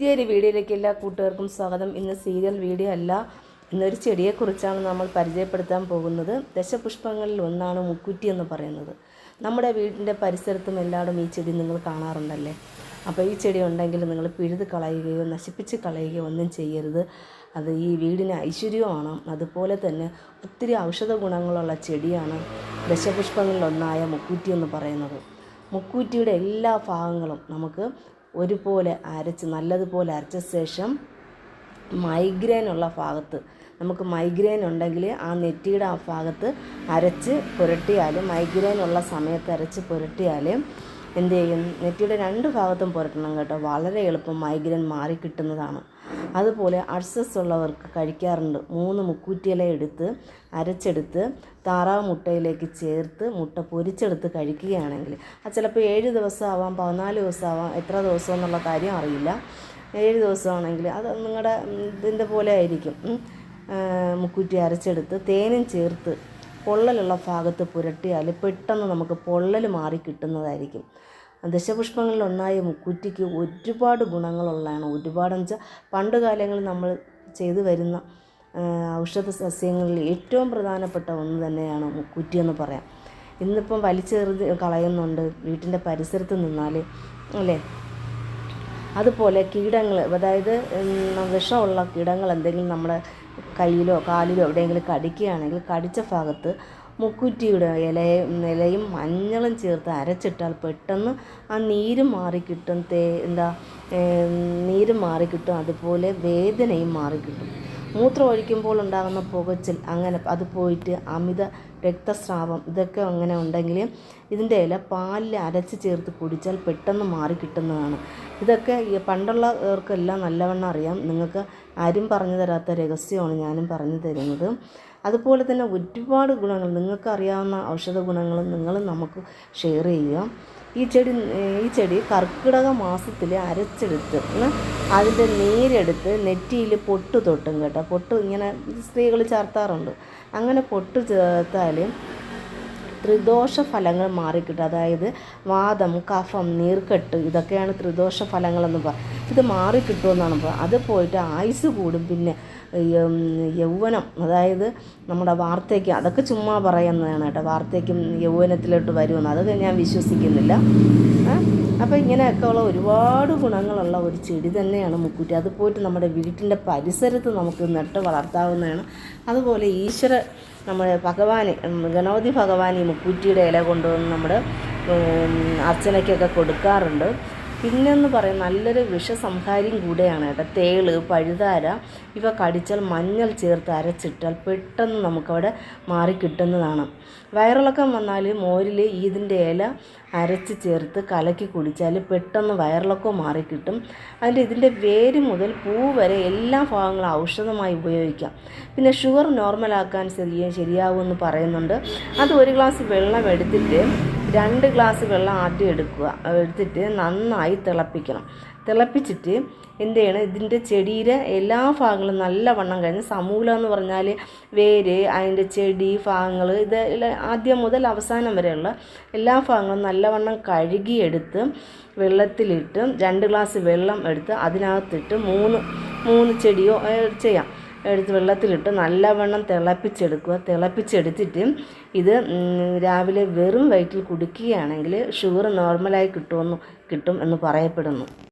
പുതിയൊരു വീഡിയോയിലേക്ക് എല്ലാ കൂട്ടുകാർക്കും സ്വാഗതം. ഇന്ന് സീരിയൽ വീഡിയോ അല്ല ഇന്നൊരു ചെടിയെക്കുറിച്ചാണ് നമ്മൾ പരിചയപ്പെടുത്താൻ പോകുന്നത്. ദശപുഷ്പങ്ങളിൽ ഒന്നാണ് മുക്കുറ്റി എന്ന് പറയുന്നത്. നമ്മുടെ വീടിന്റെ പരിസരത്തും എല്ലായിടും ഈ ചെടി നിങ്ങൾ കാണാറുണ്ടല്ലേ? അപ്പോൾ ഈ ചെടി ഉണ്ടെങ്കിൽ നിങ്ങൾ പിഴുത് കളയുകയോ നശിപ്പിച്ച് കളയുകയോ ഒന്നും ചെയ്യരുത്. അത് ഈ വീടിന് ഐശ്വര്യമാണ്. അതുപോലെ തന്നെ ഒത്തിരി ഔഷധ ഗുണങ്ങളുള്ള ചെടിയാണ് ദശപുഷ്പങ്ങളിലൊന്നായ മുക്കൂറ്റി എന്ന് പറയുന്നത്. മുക്കൂറ്റിയുടെ എല്ലാ ഭാഗങ്ങളും നമുക്ക് ഒരുപോലെ അരച്ച് നല്ലതുപോലെ അരച്ച ശേഷം മൈഗ്രെയിൻ ഉള്ള ഭാഗത്ത് നമുക്ക് മൈഗ്രെയിൻ ഉണ്ടെങ്കിൽ ആ നെറ്റിയുടെ ആ ഭാഗത്ത് അരച്ച് പുരട്ടിയാൽ മൈഗ്രെയിൻ ഉള്ള സമയത്ത് അരച്ച് പുരട്ടിയാൽ എന്ത് ചെയ്യും? നെറ്റിയുടെ രണ്ട് ഭാഗത്തും പുരട്ടണം കേട്ടോ. വളരെ എളുപ്പം മൈഗ്രെയിൻ മാറി കിട്ടുന്നതാണ്. അതുപോലെ അൾസസ് ഉള്ളവർക്ക് കഴിക്കാറുണ്ട്. മൂന്ന് മുക്കൂറ്റിയില എടുത്ത് അരച്ചെടുത്ത് താറാവ് മുട്ടയിലേക്ക് ചേർത്ത് മുട്ട പൊരിച്ചെടുത്ത് കഴിക്കുകയാണെങ്കിൽ അത് ചിലപ്പോൾ ഏഴ് ദിവസമാവാം പതിനാല് ദിവസമാവാം എത്ര ദിവസം എന്നുള്ള കാര്യം അറിയില്ല. ഏഴ് ദിവസമാണെങ്കിൽ അത് നിങ്ങളുടെ ഇതിന്റെ പോലെ ആയിരിക്കും. മുക്കൂറ്റി അരച്ചെടുത്ത് തേനും ചേർത്ത് പൊള്ളലുള്ള ഭാഗത്ത് പുരട്ടിയാൽ പെട്ടെന്ന് നമുക്ക് പൊള്ളൽ മാറി കിട്ടുന്നതായിരിക്കും. ദശപുഷ്പങ്ങളിൽ ഒന്നായ മുക്കുറ്റിക്ക് ഒരുപാട് ഗുണങ്ങളുള്ളതാണ്. ഒരുപാടെന്ന് വെച്ചാൽ പണ്ട് കാലങ്ങളിൽ നമ്മൾ ചെയ്തു വരുന്ന ഔഷധ സസ്യങ്ങളിൽ ഏറ്റവും പ്രധാനപ്പെട്ട ഒന്ന് തന്നെയാണ് മുക്കുറ്റി എന്ന് പറയാം. ഇന്നിപ്പം വലിച്ചെറിഞ്ഞ് കളയുന്നുണ്ട്. വീട്ടിന്റെ പരിസരത്ത് നിന്നാൽ അല്ലേ? അതുപോലെ കീടങ്ങൾ അതായത് വിഷമുള്ള കീടങ്ങൾ എന്തെങ്കിലും നമ്മുടെ കയ്യിലോ കാലിലോ എവിടെയെങ്കിലും കടിക്കുകയാണെങ്കിൽ കടിച്ച ഭാഗത്ത് മുക്കുറ്റിയുടെ ഇലയും ഇലയും മഞ്ഞളും ചേർത്ത് അരച്ചിട്ടാൽ പെട്ടെന്ന് ആ നീര് മാറിക്കിട്ടും തേ എന്താ നീര് മാറിക്കിട്ടും അതുപോലെ വേദനയും മാറിക്കിട്ടും മൂത്രം ഒഴിക്കുമ്പോൾ ഉണ്ടാകുന്ന പുകച്ചിൽ അങ്ങനെ അത് പോയിട്ട് അമിത രക്തസ്രാവം ഇതൊക്കെ അങ്ങനെ ഉണ്ടെങ്കിൽ ഇതിന്റെ ഇല പാലിൽ അരച്ച് ചേർത്ത് കുടിച്ചാൽ പെട്ടെന്ന് മാറി കിട്ടുന്നതാണ്. ഇതൊക്കെ പണ്ടുള്ളവർക്കെല്ലാം നല്ലവണ്ണം അറിയാം. നിങ്ങൾക്ക് ആരും പറഞ്ഞു തരാത്ത രഹസ്യമാണ് ഞാനും പറഞ്ഞു തരുന്നത്. അതുപോലെ തന്നെ ഒരുപാട് ഗുണങ്ങൾ നിങ്ങൾക്ക് അറിയാവുന്ന ഔഷധ ഗുണങ്ങളും നിങ്ങളും നമുക്ക് ഷെയർ ചെയ്യുക. ഈ ചെടി ഈ ചെടി കർക്കിടക മാസത്തിൽ അരച്ചെടുത്ത് അതിന്റെ നീരെടുത്ത് നെറ്റിയിൽ പൊട്ട് തൊട്ടും കേട്ടോ. പൊട്ട് ഇങ്ങനെ സ്ത്രീകൾ ചേർത്താറുണ്ട്. അങ്ങനെ പൊട്ട് ചേർത്താൽ ത്രിദോഷ ഫലങ്ങൾ മാറിക്കിട്ടും. അതായത് വാദം കഫം നീർക്കെട്ട് ഇതൊക്കെയാണ് ത്രിദോഷ ഫലങ്ങളെന്ന് പറ ഇത് മാറിക്കിട്ടുമെന്നാണ് പറയുന്നത് അത് പോയിട്ട് ആയുസ് കൂടും പിന്നെ യൗവനം അതായത് നമ്മുടെ വാർദ്ധക്യം അതൊക്കെ ചുമ്മാ പറയുന്നതാണ് കേട്ടോ. വാർദ്ധക്യം യൗവനത്തിലോട്ട് വരുമെന്ന്. അതൊക്കെ ഞാൻ വിശ്വസിക്കുന്നില്ല. അപ്പോൾ ഇങ്ങനെയൊക്കെ ഉള്ള ഒരുപാട് ഗുണങ്ങളുള്ള ഒരു ചെടി തന്നെയാണ് മുക്കൂറ്റി. അത് പോയിട്ട് നമ്മുടെ വീട്ടിന്റെ പരിസരത്ത് നമുക്ക് നട്ട് വളർത്താവുന്നതാണ്. അതുപോലെ ഈശ്വര നമ്മുടെ ഭഗവാനെ ഗണപതി ഭഗവാൻ ഈ മുക്കൂറ്റിയുടെ ഇല കൊണ്ടുവന്ന് നമ്മുടെ അർച്ചനയ്ക്കൊക്കെ കൊടുക്കാറുണ്ട്. പിന്നെന്ന് പറയും നല്ലൊരു വിഷസംഹാരിയും കൂടെയാണ് കേട്ടോ. തേൾ പഴുതാര ഇവ കടിച്ചാൽ മഞ്ഞൾ ചേർത്ത് അരച്ചിട്ടാൽ പെട്ടെന്ന് നമുക്കവിടെ മാറിക്കിട്ടുന്നതാണ് വയറിളക്കം വന്നാൽ മോരിൽ ഇതിന്റെ ഇല അരച്ച് ചേർത്ത് കലക്കി കുടിച്ചാൽ പെട്ടെന്ന് വയറിളക്കം മാറിക്കിട്ടും അതിന്റെ ഇതിന്റെ വേര് മുതൽ പൂ വരെ എല്ലാ ഭാഗങ്ങളും ഔഷധമായി ഉപയോഗിക്കാം. പിന്നെ ഷുഗർ നോർമലാക്കാൻ ശരിയ ശരിയാവുമെന്ന് പറയുന്നുണ്ട്. അത് ഒരു ഗ്ലാസ് വെള്ളം എടുത്തിട്ട് രണ്ട് ഗ്ലാസ് വെള്ളം ആദ്യം എടുക്കുക. എടുത്തിട്ട് നന്നായി തിളപ്പിക്കണം. തിളപ്പിച്ചിട്ട് എന്ത് ചെയ്യണം ഇതിന്റെ ചെടിയുടെ എല്ലാ ഭാഗങ്ങളും നല്ല വണ്ണം കഴിഞ്ഞ് സമൂലം എന്ന് പറഞ്ഞാൽ വേര് അതിന്റെ ചെടി ഭാഗങ്ങൾ ഇത് ആദ്യം മുതൽ അവസാനം വരെയുള്ള എല്ലാ ഭാഗങ്ങളും നല്ലവണ്ണം കഴുകിയെടുത്ത് വെള്ളത്തിലിട്ട് രണ്ട് ഗ്ലാസ് വെള്ളം എടുത്ത് അതിനകത്തിട്ട് മൂന്ന് മൂന്ന് ചെടിയോ ചെയ്യാം. എടുത്ത് വെള്ളത്തിലിട്ട് നല്ലവണ്ണം തിളപ്പിച്ചെടുക്കുക. തിളപ്പിച്ചെടുത്തിട്ട് ഇത് രാവിലെ വെറും വയറ്റിൽ കുടിക്കുകയാണെങ്കിൽ ഷുഗർ നോർമലായി കിട്ടുമെന്ന് കിട്ടും എന്ന് പറയപ്പെടുന്നു.